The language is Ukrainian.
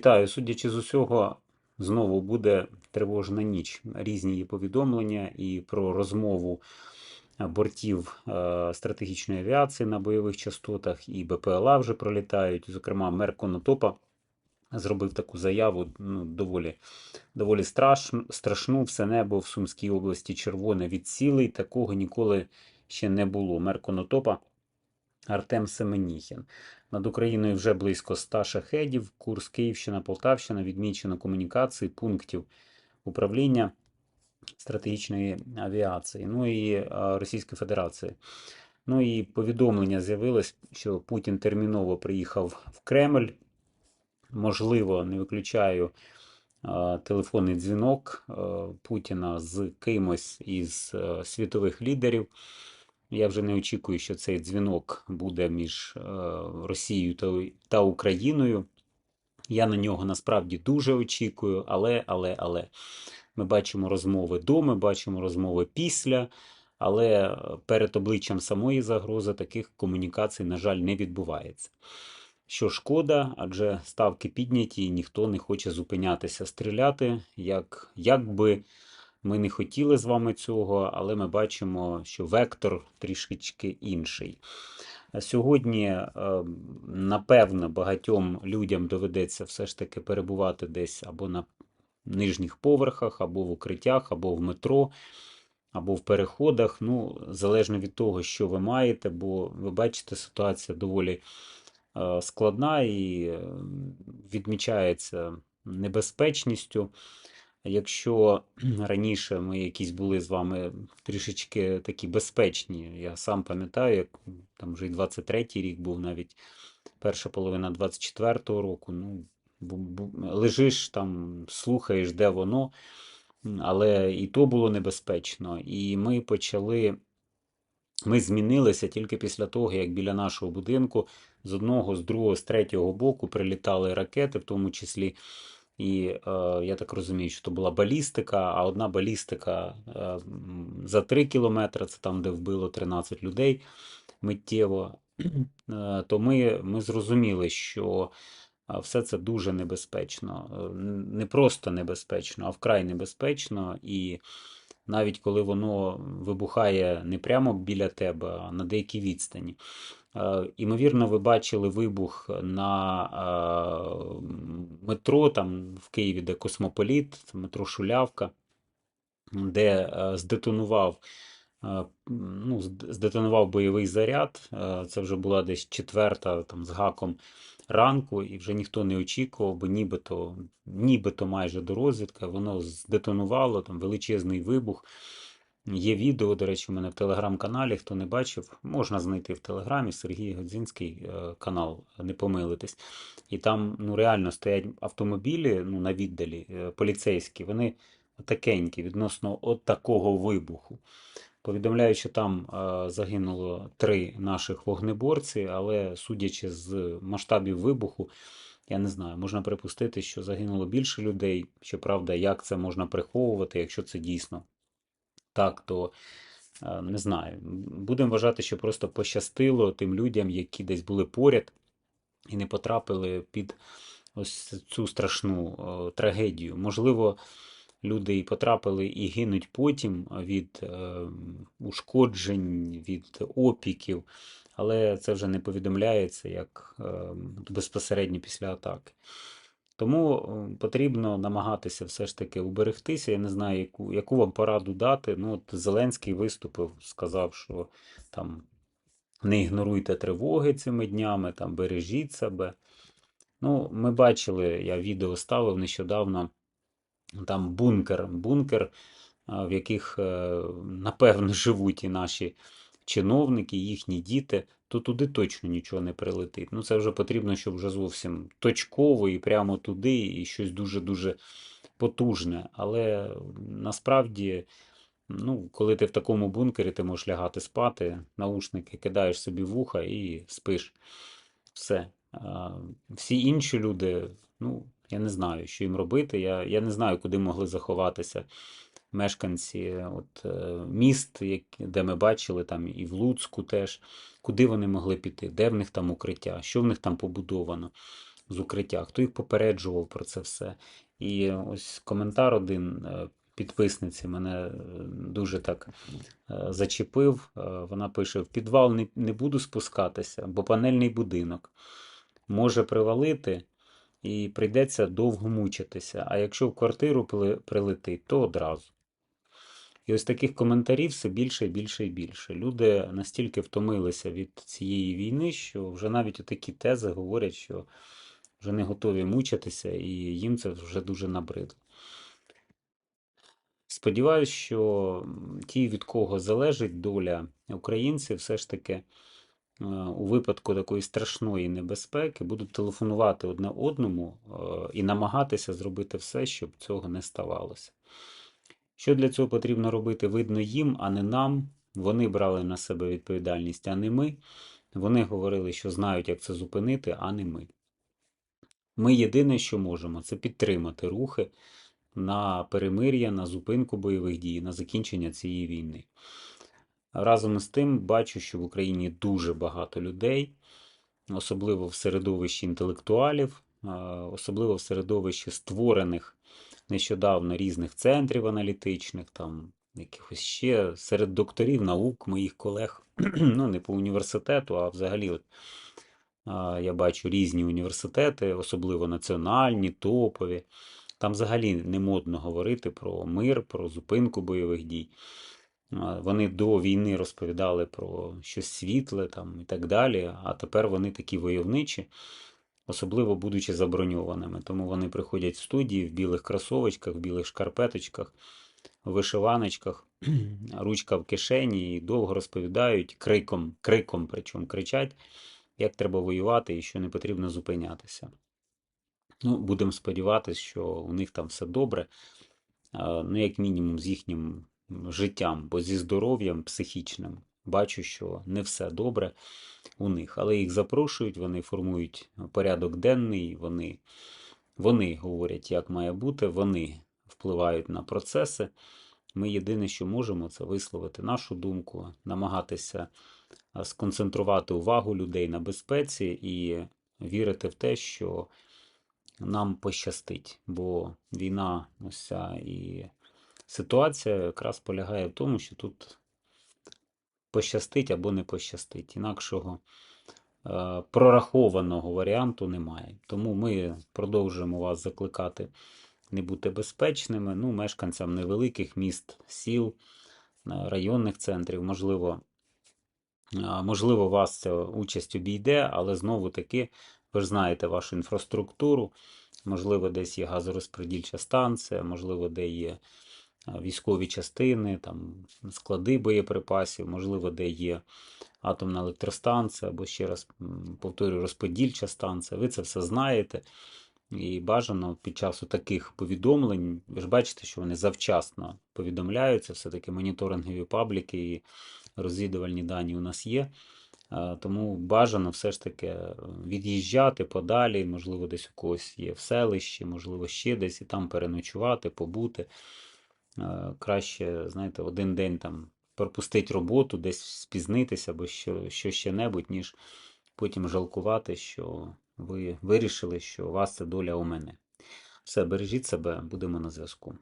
Вітаю, судячи з усього, знову буде тривожна ніч. Різні є повідомлення і про розмову е, бортів е, стратегічної авіації на бойових частотах, і БПЛА вже пролітають. Зокрема, мер Конотопа зробив таку заяву ну, доволі, доволі страш, страшну. Все небо в Сумській області червоне від цілей. Такого ніколи ще не було. Мер Конотопа Артем Семеніхін. Над Україною вже близько 100 шахедів. Курс Київщина, Полтавщина відмічено комунікації пунктів управління стратегічної авіації, ну і е, Російської Федерації. Ну і повідомлення з'явилось, що Путін терміново приїхав в Кремль. Можливо, не виключаю е, телефонний дзвінок е, Путіна з кимось із світових лідерів. Я вже не очікую, що цей дзвінок буде між е, Росією та, Україною. Я на нього насправді дуже очікую, але, але, але ми бачимо розмови до, ми бачимо розмови після, але перед обличчям самої загрози таких комунікацій, на жаль, не відбувається. Що шкода, адже ставки підняті, і ніхто не хоче зупинятися, стріляти, як, як би ми не хотіли з вами цього, але ми бачимо, що вектор трішечки інший. Сьогодні, е, напевно, багатьом людям доведеться все ж таки перебувати десь або на нижніх поверхах, або в укриттях, або в метро, або в переходах. Ну, залежно від того, що ви маєте, бо ви бачите, ситуація доволі е, складна і е, відмічається небезпечністю. Якщо раніше ми якісь були з вами трішечки такі безпечні, я сам пам'ятаю, як там вже і 23-й рік був навіть перша половина 24-го року. Ну, лежиш там, слухаєш, де воно, але і то було небезпечно. І ми почали. Ми змінилися тільки після того, як біля нашого будинку з одного, з другого, з третього боку прилітали ракети, в тому числі і е, я так розумію, що то була балістика, а одна балістика е, за 3 кілометри, це там, де вбило 13 людей миттєво. Е, то ми, ми зрозуміли, що все це дуже небезпечно. Е, не просто небезпечно, а вкрай небезпечно. І навіть коли воно вибухає не прямо біля тебе, а на деякій відстані. Е, імовірно, ви бачили вибух на е, метро там в Києві, де Космополіт, метро Шулявка, де е, здетонував ну, здетонував бойовий заряд. Це вже була десь четверта там, з гаком ранку, і вже ніхто не очікував, бо нібито нібито майже до розвідки воно здетонувало, там величезний вибух. Є відео, до речі, у мене в телеграм-каналі. Хто не бачив, можна знайти в телеграмі Сергій Годзінський е, канал, не помилитись. І там ну, реально стоять автомобілі ну, на віддалі е, поліцейські, вони такенькі відносно от такого вибуху. Повідомляю, що там е, загинуло три наших вогнеборці, але судячи з масштабів вибуху, я не знаю, можна припустити, що загинуло більше людей. Щоправда, як це можна приховувати, якщо це дійсно так, то е, не знаю. Будемо вважати, що просто пощастило тим людям, які десь були поряд і не потрапили під ось цю страшну трагедію. Можливо, люди і потрапили і гинуть потім від е, ушкоджень, від опіків, але це вже не повідомляється як е, безпосередньо після атаки. Тому е, потрібно намагатися все ж таки уберегтися. Я не знаю, яку яку вам пораду дати. Ну, от Зеленський виступив, сказав, що там не ігноруйте тривоги цими днями, там бережіть себе. Ну, Ми бачили, я відео ставив нещодавно там бункер, бункер, в яких, е, напевно, живуть і наші чиновники, їхні діти то туди точно нічого не прилетить. Ну це вже потрібно, щоб вже зовсім точково і прямо туди, і щось дуже-дуже потужне. Але насправді, ну, коли ти в такому бункері, ти можеш лягати спати, наушники кидаєш собі вуха і спиш. Все. Всі інші люди, ну, я не знаю, що їм робити. Я я не знаю, куди могли заховатися мешканці от, е, міст, де ми бачили, там і в Луцьку теж, куди вони могли піти, де в них там укриття, що в них там побудовано. з укриття, хто їх попереджував про це все. І ось коментар один е, підписниці мене е, дуже так зачепив. Вона пише: в підвал не, не буду спускатися, бо панельний будинок може привалити і прийдеться довго мучитися. А якщо в квартиру прилетить, то одразу. І ось таких коментарів все більше і більше і більше. Люди настільки втомилися від цієї війни, що вже навіть такі тези говорять, що вже не готові мучитися, і їм це вже дуже набридло. Сподіваюсь, що ті, від кого залежить доля українців, все ж таки у випадку такої страшної небезпеки будуть телефонувати одне одному е, і намагатися зробити все, щоб цього не ставалося. Що для цього потрібно робити, видно їм, а не нам. Вони брали на себе відповідальність, а не ми. Вони говорили, що знають, як це зупинити, а не ми. Ми єдине, що можемо, це підтримати рухи на перемир'я, на зупинку бойових дій, на закінчення цієї війни. Разом з тим, бачу, що в Україні дуже багато людей, особливо в середовищі інтелектуалів, особливо в середовищі створених нещодавно різних центрів аналітичних, там якихось ще серед докторів наук, моїх колег, ну не по університету, а взагалі, я бачу різні університети, особливо національні, топові. Там взагалі не модно говорити про мир, про зупинку бойових дій. А, Вони до війни розповідали про щось світле там, і так далі, а тепер вони такі войовничі, особливо будучи заброньованими. Тому вони приходять в студії в білих кросовочках, в білих шкарпеточках, в вишиваночках, ручка в кишені і довго розповідають криком, криком, причому кричать, як треба воювати і що не потрібно зупинятися. Ну, будемо сподіватися, що у них там все добре, ну, як мінімум, з їхнім життям, бо зі здоров'ям психічним бачу, що не все добре у них. Але їх запрошують, вони формують порядок денний, вони, вони говорять, як має бути, вони впливають на процеси. Ми єдине, що можемо, це висловити нашу думку, намагатися сконцентрувати увагу людей на безпеці і вірити в те, що нам пощастить, бо війна, ось і ситуація якраз полягає в тому, що тут пощастить або не пощастить. Інакшого е, прорахованого варіанту немає. Тому ми продовжуємо вас закликати не бути безпечними. Ну, мешканцям невеликих міст, сіл, е, районних центрів, можливо, Можливо, вас ця участь обійде, але знову таки, ви ж знаєте вашу інфраструктуру, можливо, десь є газорозподільча станція, можливо, де є військові частини, там, склади боєприпасів, можливо, де є атомна електростанція, або ще раз повторюю, розподільча станція. Ви це все знаєте. І бажано під час таких повідомлень, ви ж бачите, що вони завчасно повідомляються, все-таки моніторингові пабліки і розвідувальні дані у нас є. Тому бажано все ж таки е, від'їжджати подалі, можливо, десь у когось є в селищі, можливо, ще десь і там переночувати, побути. Е, Краще, знаєте, один день там пропустити роботу, десь спізнитися або що, що ще небудь, ніж потім жалкувати, що ви вирішили, що у вас це доля у мене. Все, бережіть себе, будемо на зв'язку.